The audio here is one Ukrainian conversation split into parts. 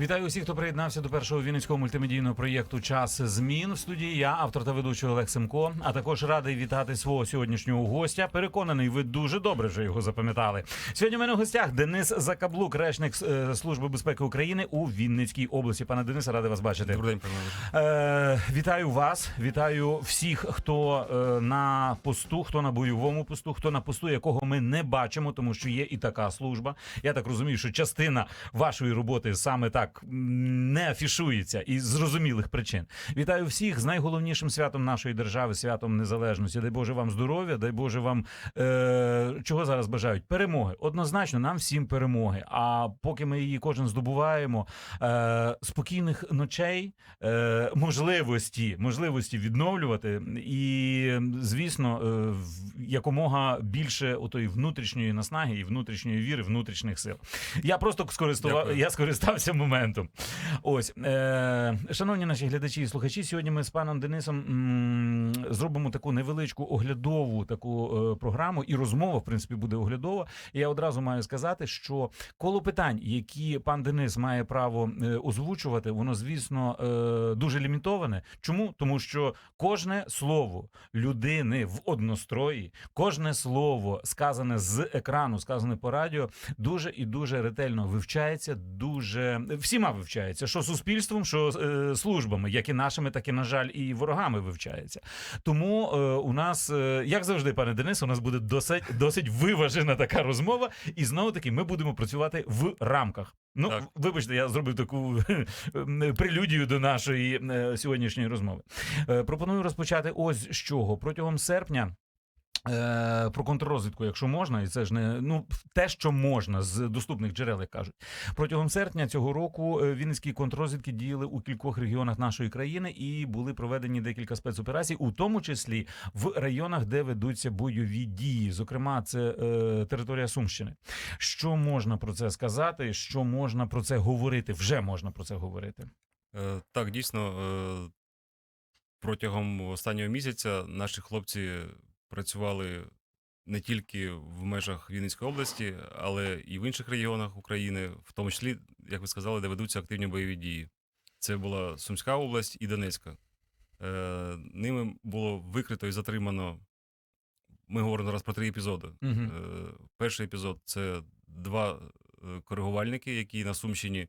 Вітаю усіх, хто приєднався до першого вінницького мультимедійного проєкту Час змін в студії. Я автор та ведучий Олег Семко. А також радий вітати свого сьогоднішнього гостя. Переконаний, ви дуже добре вже його запам'ятали. Сьогодні в мене в гостях Денис Закаблук, речник е, Служби безпеки України у Вінницькій області. Пане Денисе, радий вас бачити. Добрий день, пане Е, вітаю вас, вітаю всіх, хто е, на посту, хто на бойовому посту, хто на посту, якого ми не бачимо, тому що є і така служба. Я так розумію, що частина вашої роботи саме так м, не афішується із зрозумілих причин. Вітаю всіх з найголовнішим святом нашої держави, святом незалежності. Дай Боже вам здоров'я, дай Боже вам е, чого зараз бажають? Перемоги. Однозначно, нам всім перемоги. А поки ми її кожен здобуваємо, е, спокійних ночей, е, можливості, можливості відновлювати, і звісно, е, якомога більше отої внутрішньої наснаги і внутрішньої віри, внутрішніх сил. Я просто скористував, я скористався моментом. Ось, е, шановні наші глядачі і слухачі, сьогодні ми з паном Денисом м, зробимо таку невеличку оглядову таку е, програму, і розмова, в принципі, буде оглядова. І я одразу маю сказати, що коло питань, які пан Денис має право е, озвучувати, воно, звісно, е, дуже лімітоване. Чому? Тому що кожне слово людини в однострої, кожне слово сказане з екрану, сказане по радіо, дуже і дуже ретельно вивчається, дуже всіма вивчається, що суспільством, що е, службами, як і нашими, так і на жаль, і ворогами вивчається. Тому е, у нас, е, як завжди, пане Денис, у нас буде досить досить виважена така розмова, і знову таки ми будемо працювати в рамках. Ну, Так. вибачте, я зробив таку ем, прелюдію до нашої е, сьогоднішньої розмови. Е, пропоную розпочати ось з чого протягом серпня. Е, про контррозвідку, якщо можна, і це ж не ну те, що можна з доступних джерел, як кажуть. Протягом серпня цього року е, вінницькі контррозвідки діяли у кількох регіонах нашої країни і були проведені декілька спецоперацій, у тому числі в районах, де ведуться бойові дії. Зокрема, це е, територія Сумщини. Що можна про це сказати? Що можна про це говорити? Вже можна про це говорити. Е, Так, дійсно, е, протягом останнього місяця наші хлопці працювали не тільки в межах Вінницької області, але і в інших регіонах України, в тому числі, як ви сказали, де ведуться активні бойові дії. Це була Сумська область і Донецька. Е, Ними було викрито і затримано. Ми говоримо зараз про три епізоди. Угу. Е, Перший епізод це два е, коригувальники, які на Сумщині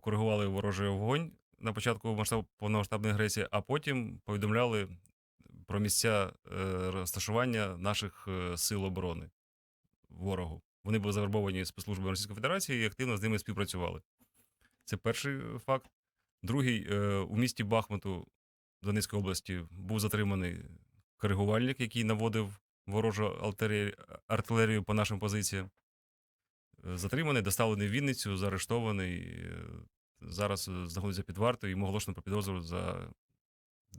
коригували ворожий вогонь на початку масштаб повномасштабної агресії, а потім повідомляли про місця е, розташування наших е, сил оборони ворогу. Вони були завербовані спецслужбами Російської Федерації і активно з ними співпрацювали. Це перший е, факт. Другий у місті Бахмуту Донецької області був затриманий коригувальник, який наводив ворожу артилерію, по нашим позиціям. Затриманий, доставлений в Вінницю, заарештований. Зараз знаходиться під вартою, йому оголошено про підозру за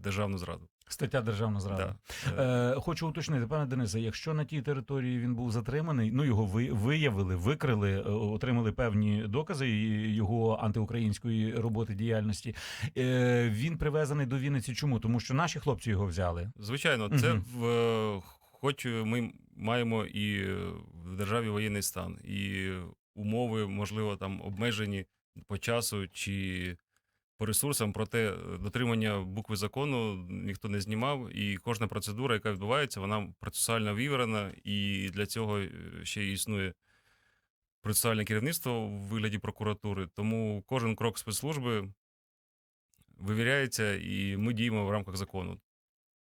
державну зраду. Стаття державна зрада. Да. Е, Е, хочу уточнити, пане Денисе, якщо на тій території він був затриманий, ну його ви, виявили, викрили, е, отримали певні докази його антиукраїнської роботи діяльності. Е, він привезений до Вінниці. Чому? Тому що наші хлопці його взяли. Звичайно, це Мгм. в хоч ми маємо і в державі воєнний стан, і умови, можливо, там обмежені по часу чи по ресурсам, проте е, дотримання букви закону ніхто не знімав, і кожна процедура, яка відбувається, вона процесуально виверена, і для цього е, ще й існує процесуальне керівництво в вигляді прокуратури. Тому кожен крок спецслужби вивіряється, і ми діємо в рамках закону.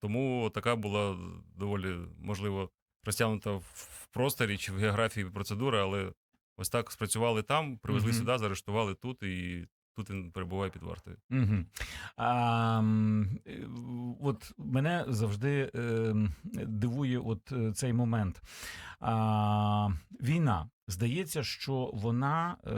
Тому така була доволі, можливо, розтягнута в- просторі чи в географії процедура, але ось так спрацювали там, привезли Мгм. сюди, заарештували тут, і тут він перебуває під вартою. Угу. А, е, от мене завжди е, дивує от е, цей момент. А, війна. Здається, що вона е,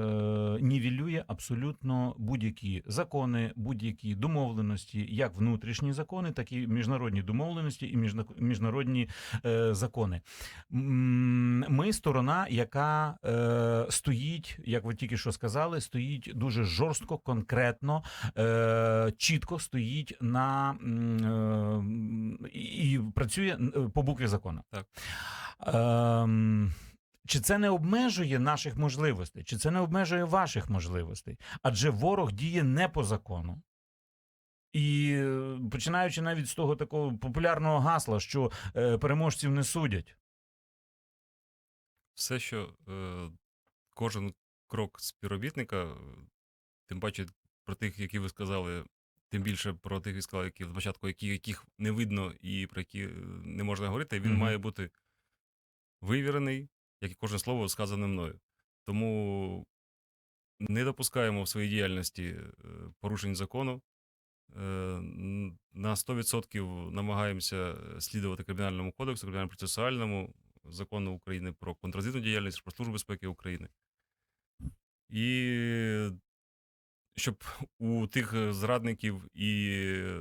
нівелює абсолютно будь-які закони, будь-які домовленості, як внутрішні закони, так і міжнародні домовленості і міжна- міжнародні е, закони. Ми сторона, яка е, стоїть, як ви тільки що сказали, стоїть дуже жорстко, конкретно, е, чітко стоїть на е, і, працює е, по букві закону. Так. Ем, чи це не обмежує наших можливостей, чи це не обмежує ваших можливостей? Адже ворог діє не по закону. І е, починаючи навіть з того такого популярного гасла, що е, переможців не судять. Все, що е, кожен крок співробітника, е, тим паче про тих, які ви сказали, тим більше про тих, які сказали, які спочатку, які, яких не видно і про які не можна говорити, він Мгм. має бути вивірений, як і кожне слово сказане мною. Тому не допускаємо в своїй діяльності е, порушень закону. Е, На 100% намагаємося слідувати кримінальному кодексу, кримінально-процесуальному закону України про контррозвідну діяльність, про службу безпеки України. І щоб у тих е, зрадників і е,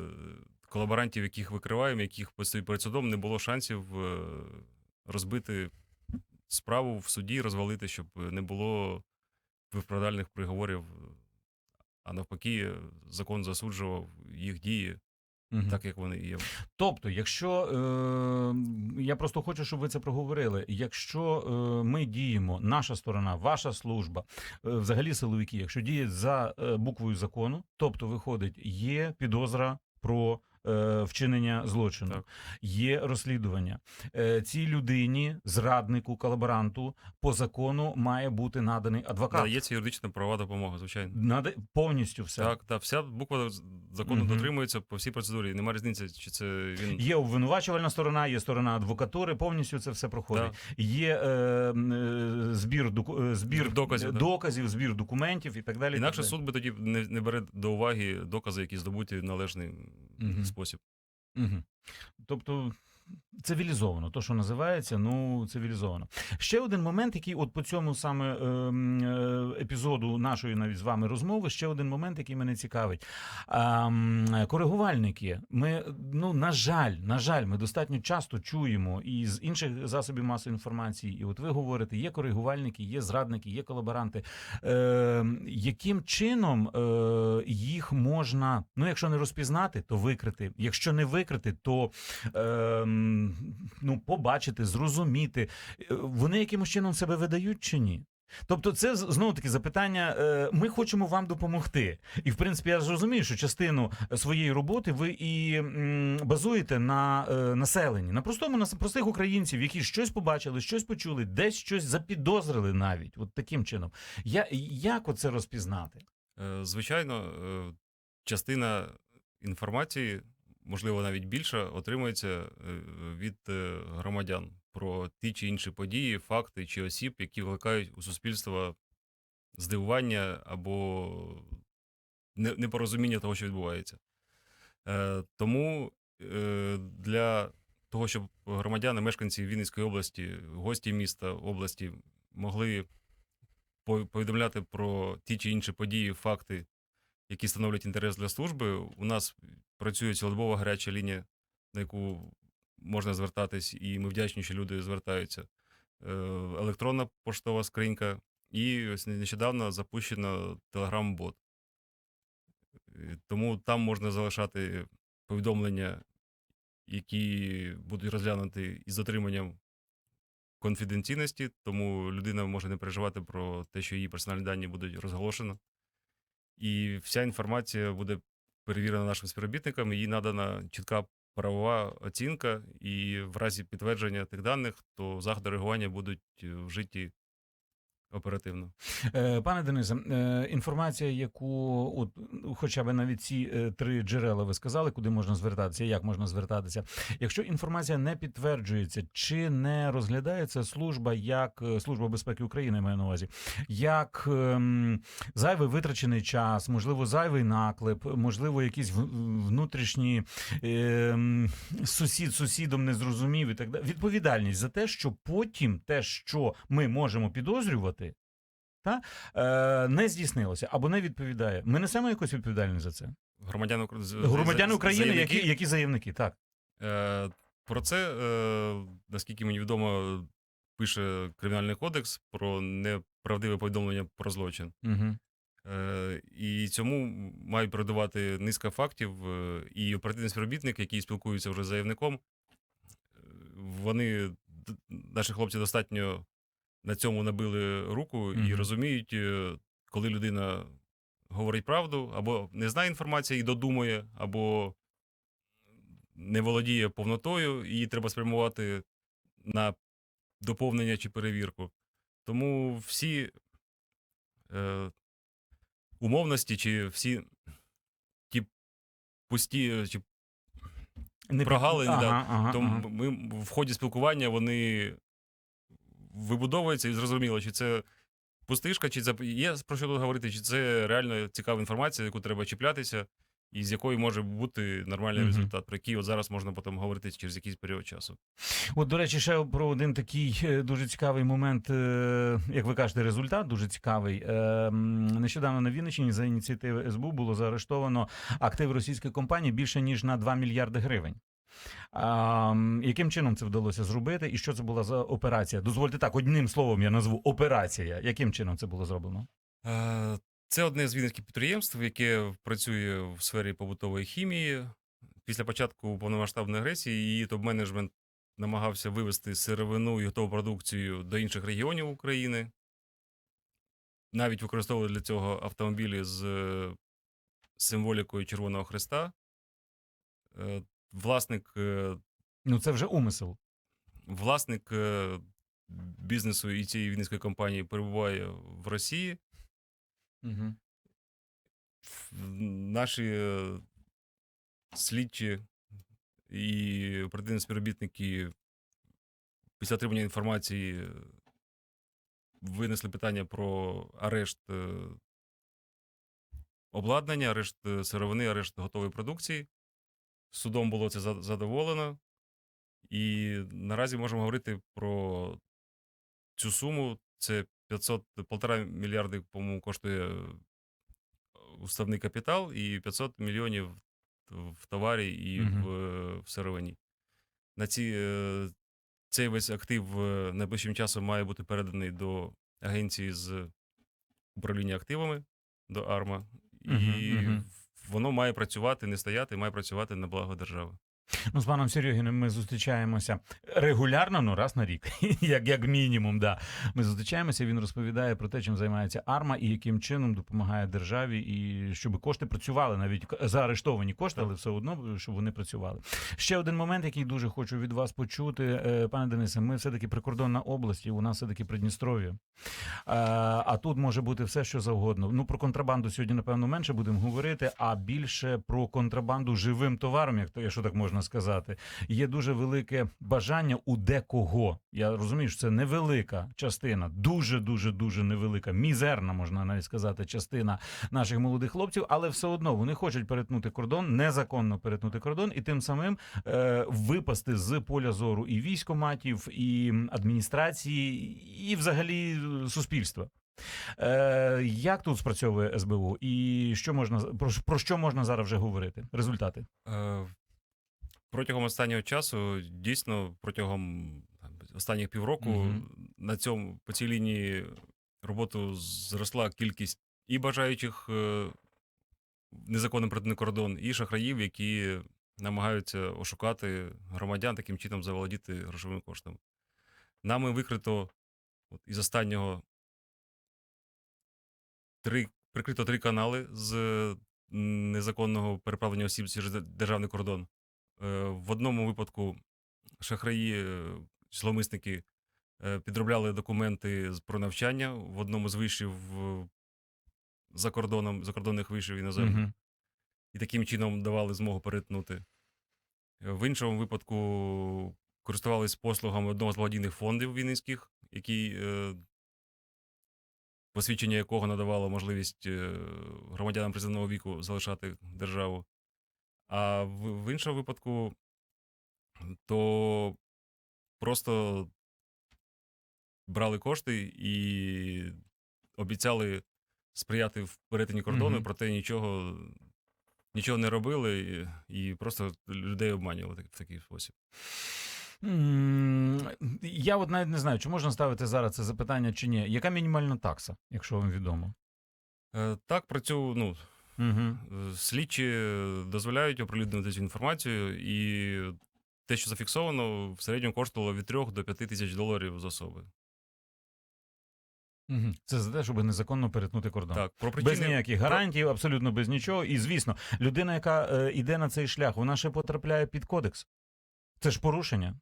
колаборантів, яких викриваємо, яких перед судом, не було шансів е, розбити справу в суді, розвалити, щоб не було виправдальних приговорів. А навпаки, закон засуджував їх дії Мгм. так, як вони є. Тобто, якщо е, я просто хочу, щоб ви це проговорили. Якщо е, ми діємо, наша сторона, ваша служба, е, взагалі силовики, якщо діють за е, буквою закону, тобто виходить, є підозра про. Е, Вчинення злочину Так. є розслідування. Е, Цій людині, зраднику, колаборанту, по закону має бути наданий адвокат. Надається юридична правова допомога, звичайно. Наде повністю все. Так, так, вся буква закону Мгм. дотримується по всій процедурі. Немає різниці, чи це він Є обвинувачувальна сторона, є сторона адвокатури, повністю це все проходить. Є е, е, збір, доку- збір Збір доказів, да. доказів, збір документів і так далі. інакше так далі. суд би тоді не, не бере до уваги докази, які здобуті в належний Мгм. Спосіб. Угу. Тобто цивілізовано, то, що називається, ну цивілізовано. Ще один момент, який от по цьому саме ем, е, епізоду нашої навіть з вами розмови, ще один момент, який мене цікавить. А, коригувальники. Ми, ну, на жаль, на жаль, ми достатньо часто чуємо і з інших засобів масової інформації, і от ви говорите, є коригувальники, є зрадники, є колаборанти. Е, яким чином е, їх можна, ну якщо не розпізнати, то викрити. Якщо не викрити, то е, ну, побачити, зрозуміти. Е, Вони якимось чином себе видають чи ні? Тобто, це знову таки запитання. е, Ми хочемо вам допомогти, і в принципі я зрозумію, що частину своєї роботи ви і базуєте на е, населенні, на простому на простих українців, які щось побачили, щось почули, десь щось запідозрили навіть, от таким чином. Я як оце розпізнати? Звичайно, частина інформації, можливо, навіть більша, отримується е, від е, громадян про ті чи інші події, факти чи осіб, які викликають у суспільства здивування або непорозуміння того, що відбувається. Е, Тому для того, щоб громадяни, мешканці Вінницької області, гості міста області могли повідомляти про ті чи інші події, факти, які становлять інтерес для служби. У нас працює цілодобова гаряча лінія, на яку можна звертатись, і ми вдячні, що люди звертаються. Е, Електронна поштова скринька, і ось нещодавно запущено Telegram-бот. Е, Тому там можна залишати повідомлення, які будуть розглянуті із дотриманням конфіденційності, тому людина може не переживати про те, що її персональні дані будуть розголошено. І вся інформація буде перевірена нашим співробітникам, їй надана чітка правова оцінка, і в разі підтвердження тих даних, то заходи реагування будуть е, вжиті оперативно. Е, Пане Денисе, е, інформація, яку от, хоча б навіть ці е, три джерела ви сказали, куди можна звертатися, як можна звертатися. Якщо інформація не підтверджується, чи не розглядається служба як служба безпеки України, маю на увазі, як ем, зайвий витрачений час, можливо, зайвий наклеп, можливо, якісь внутрішні ем, сусід сусідом не зрозумів і так далі. Відповідальність за те, що потім те, що ми можемо підозрювати, та, е, не здійснилося або не відповідає. Ми несемо якусь відповідальність за це. Громадяни, Укра- Громадяни України, заявники, які, які заявники, так. Е, Про це, е, наскільки мені відомо, пише Кримінальний кодекс про неправдиве повідомлення про злочин. Угу. Е, І цьому мають передавати низка фактів. е, І оперативний співробітник, який спілкується вже з заявником, е, вони, наші хлопці, достатньо на цьому набили руку і Мгм. розуміють, е, коли людина говорить правду, або не знає інформації і додумує, або не володіє повнотою, і її треба спрямувати на доповнення чи перевірку. Тому всі е, умовності, чи всі ті пусті е, чи Не Прогалини, ага, да. ага, то ага. ми в ході спілкування вони вибудовуються і зрозуміло, чи це пустишка, чи це є про що тут говорити, чи це реально цікава інформація, яку треба чіплятися, і з якої може бути нормальний Мгм. результат, про який от зараз можна потім говорити через якийсь період часу. От, до речі, ще про один такий е, дуже цікавий момент, е, як ви кажете, результат дуже цікавий. Е, Нещодавно на Вінниччині за ініціативи СБУ було заарештовано активи російської компанії більше ніж на 2 мільярди гривень. Яким чином це вдалося зробити, і що це була за операція? Дозвольте так, одним словом я назву операція. Яким чином це було зроблено? Е, Це одне з вінницьких підприємств, яке працює в сфері побутової хімії. Після початку повномасштабної агресії її топ-менеджмент намагався вивести сировину і готову продукцію до інших регіонів України. Навіть використовували для цього автомобілі з е, символікою Червоного Христа. Власник е, Ну це вже умисел. власник е, бізнесу і цієї вінницької компанії перебуває в Росії. Угу. Наші е, слідчі і оперативні співробітники після отримання інформації винесли питання про арешт обладнання, арешт сировини, арешт готової продукції. Судом було це за- задоволено. І наразі можемо говорити про цю суму. Це 500, полтора мільярди, по-моєму, коштує е, уставний капітал і 500 мільйонів в товарі і Мгм. в, е, в сировині. На ці, е, цей весь актив найближчим часом має бути переданий до агенції з управління активами, до АРМА. І мгм. Воно має працювати, не стояти, має працювати на благо держави. Ну, з паном Серегіним ми зустрічаємося регулярно, ну раз на рік, як, як мінімум. Да. Ми зустрічаємося. Він розповідає про те, чим займається арма і яким чином допомагає державі, і щоб кошти працювали, навіть заарештовані кошти, але все одно, щоб вони працювали. Ще один момент, який дуже хочу від вас почути, Е, пане Денисе. Ми все таки прикордонна область, і у нас все таки Придністров'я. А, а тут може бути все, що завгодно. Ну про контрабанду сьогодні, напевно, менше будемо говорити, а більше про контрабанду живим товаром, як то якщо так можна сказати. Є дуже велике бажання у декого. Я розумію, що це невелика частина, дуже дуже дуже невелика, мізерна, можна навіть сказати, частина наших молодих хлопців, але все одно вони хочуть перетнути кордон, незаконно перетнути кордон, і тим самим е, випасти з поля зору і військоматів, і адміністрації, і взагалі суспільства. Е, як тут спрацьовує СБУ, і що можна про, про що можна зараз вже говорити? Результати. Е, Протягом останнього часу, дійсно, протягом останніх півроку Мгм. на цьому по цій лінії роботу зросла кількість і бажаючих е, незаконно перетнути кордон, і шахраїв, які намагаються ошукати громадян, таким чином заволодіти грошовими коштами. Нами викрито от, із останнього три, прикрито три канали з незаконного переправлення осіб через державний кордон. Е, В одному випадку шахраї, е, зловмисники е, підробляли документи про навчання в одному з вишів за кордоном, закордонних вишів іноземних Мгм. і таким чином давали змогу перетнути. В іншому випадку користувались послугами одного з благодійних фондів вінницьких, який, посвідчення якого надавало можливість громадянам призовного віку залишати державу. А в, в іншому випадку то просто брали кошти і обіцяли сприяти в перетині кордону, Мгм. проте нічого, нічого не робили і, і просто людей обманювали в такий спосіб. Я от навіть не знаю, чи можна ставити зараз це запитання чи ні. Яка мінімальна такса, якщо вам відомо? Е, Так, про цю ну, Угу. е, слідчі дозволяють оприлюднити цю інформацію, і те, що зафіксовано, в середньому коштувало від 3 до 5 тисяч доларів з особи. Угу. Це за те, щоб незаконно перетнути кордон. Так, про Без ніяких гарантій, абсолютно без нічого. І звісно, людина, яка е, йде на цей шлях, вона ще потрапляє під кодекс. Це ж порушення.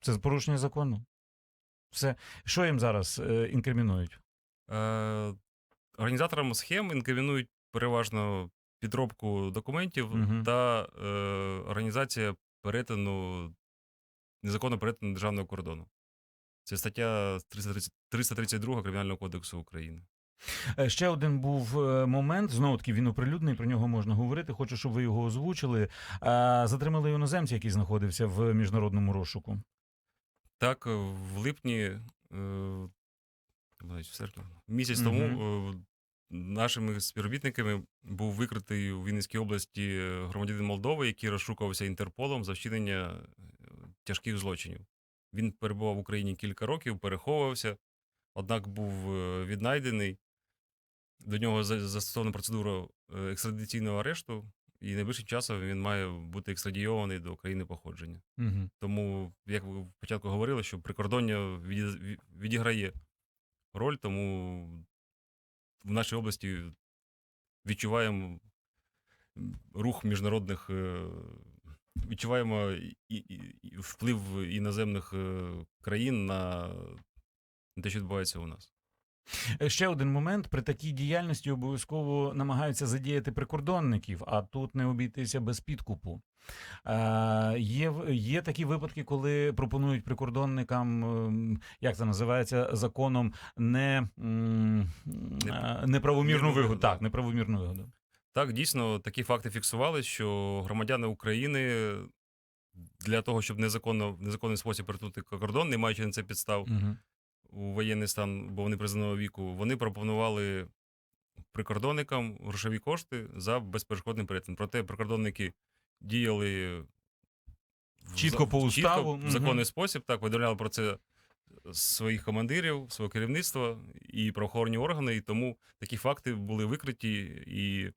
Це порушення закону. Все. Що їм зараз е, інкримінують? Е, організаторам схем інкримінують переважно підробку документів Мгм. та е, організація перетину незаконного перетину державного кордону. Це стаття 330 332 Кримінального кодексу України. Е, Ще один був е, момент. Знову таки він оприлюднений, про нього можна говорити. Хочу, щоб ви його озвучили. Е, Затримали іноземця, який знаходився в міжнародному розшуку. Так, в липні, в серпні, місяць Мгм. тому нашими співробітниками був викритий у Вінницькій області е, громадянин Молдови, який розшукувався Інтерполом за вчинення е, тяжких злочинів. Він перебував в Україні кілька років, переховувався, однак був е, віднайдений. До нього застосована процедура екстрадиційного арешту, і найближчим часом він має бути екстрадійований до країни походження. Угу. Тому, як ви в початку говорили, що прикордоння відіграє роль, тому в нашій області відчуваємо рух міжнародних, е, відчуваємо і, і, вплив іноземних е, країн на те, що відбувається у нас. Е, Ще один момент: при такій діяльності обов'язково намагаються задіяти прикордонників, а тут не обійтися без підкупу. Е, є, є такі випадки, коли пропонують прикордонникам, ем, як це називається, законом не, е, неправомірну Мірну вигоду. Так, неправомірну вигоду. Так, дійсно, такі факти фіксували, що громадяни України для того, щоб незаконно, в незаконний спосіб перетнути кордон, не маючи на це підстав, Угу. У воєнний стан, бо вони призовного віку, вони пропонували прикордонникам грошові кошти за безперешкодний перетин. Проте прикордонники діяли Чітко по уставу, в мгм. законний спосіб, так, повідомляли про це своїх командирів, свого керівництва і правоохоронні органи, і тому такі факти були викриті, і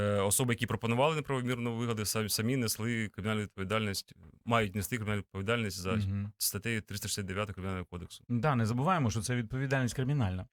е, особи, які пропонували неправомірну вигоди, самі несли кримінальну відповідальність, мають нести кримінальну відповідальність за Угу. статтею 369 Кримінального кодексу. Да, не забуваємо, що це відповідальність кримінальна.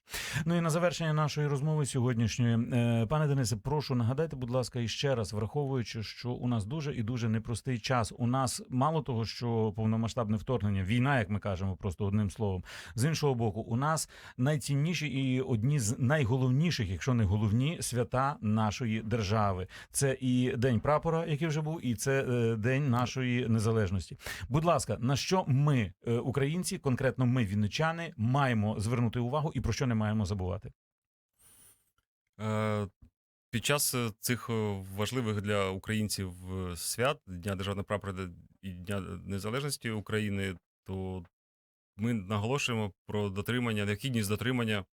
Ну і на завершення нашої розмови сьогоднішньої, е, пане Денисе, прошу нагадайте, будь ласка, іще раз, враховуючи, що у нас дуже і дуже непростий час. У нас мало того, що повномасштабне вторгнення, війна, як ми кажемо, просто одним словом. З іншого боку, у нас найцінніші і одні з найголовніших, якщо не головні, свята нашої держави. Це і день прапора, який вже був, і це е, день нашої незалежності. Будь ласка, на що ми, е, українці, конкретно ми, вінничани, маємо звернути увагу і про що не маємо забувати? Е, Під час е, цих важливих для українців свят Дня Державного прапора і Дня Незалежності України, то ми наголошуємо про дотримання, необхідність дотримання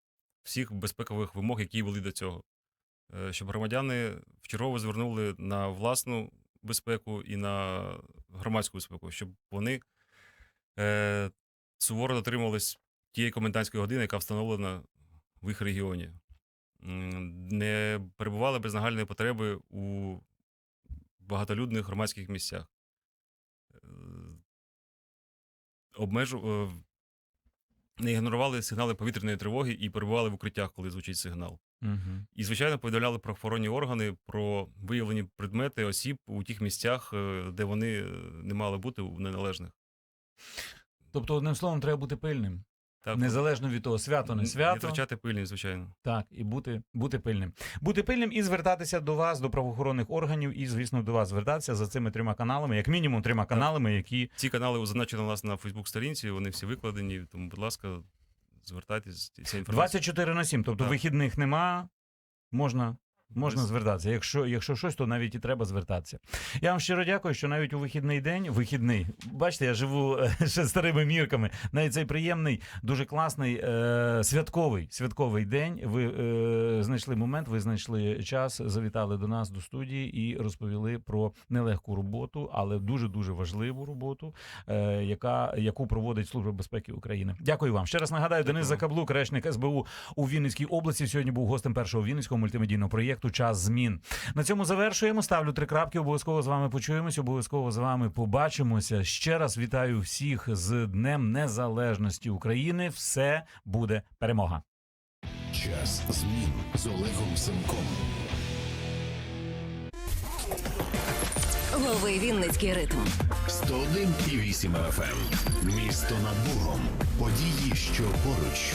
всіх безпекових вимог, які були до цього. Щоб громадяни вчергово звернули на власну безпеку і на громадську безпеку, щоб вони е, суворо дотримувались тієї комендантської години, яка встановлена в їх регіоні не перебували без нагальної потреби у багатолюдних громадських місцях. Е, Обмежу... Не ігнорували сигнали повітряної тривоги і перебували в укриттях, коли звучить сигнал. Угу. І, звичайно, повідомляли про охоронні органи про виявлені предмети осіб у тих місцях, е, де вони е, не мали бути у неналежних. Тобто, одним словом, треба бути пильним. Так, Незалежно від того, свято не Не свято. втрачати пильність, звичайно. Так, і бути, бути пильним. Бути пильним і звертатися до вас, до правоохоронних органів, і, звісно, до вас звертатися за цими трьома каналами, як мінімум трьома каналами, які Ці канали зазначені у нас на Фейсбук-сторінці, вони всі викладені, тому, будь ласка, звертайтесь. Ця інформація. 24 на 7, тобто Так. вихідних нема, можна. Можна звертатися. Якщо, якщо щось, то навіть і треба звертатися. Я вам щиро дякую, що навіть у вихідний день, вихідний, бачите, я живу е, ще старими мірками. Навіть цей приємний, дуже класний е, святковий святковий день. Ви е, знайшли момент, ви знайшли час, завітали до нас до студії і розповіли про нелегку роботу, але дуже дуже важливу роботу, е, яка яку проводить Служба безпеки України. Дякую вам. Ще раз нагадаю, Денис Закаблук, речник СБУ у Вінницькій області. Сьогодні був гостем першого вінницького мультимедійного проєкту Час змін. На цьому завершуємо. Ставлю три крапки. Обов'язково з вами почуємось. Обов'язково з вами побачимося. Ще раз вітаю всіх з Днем Незалежності України. Все буде перемога. Час змін з Олегом Семком. Лови Вінницький ритм. 101,8 FM. Місто над Богом. Події, що поруч.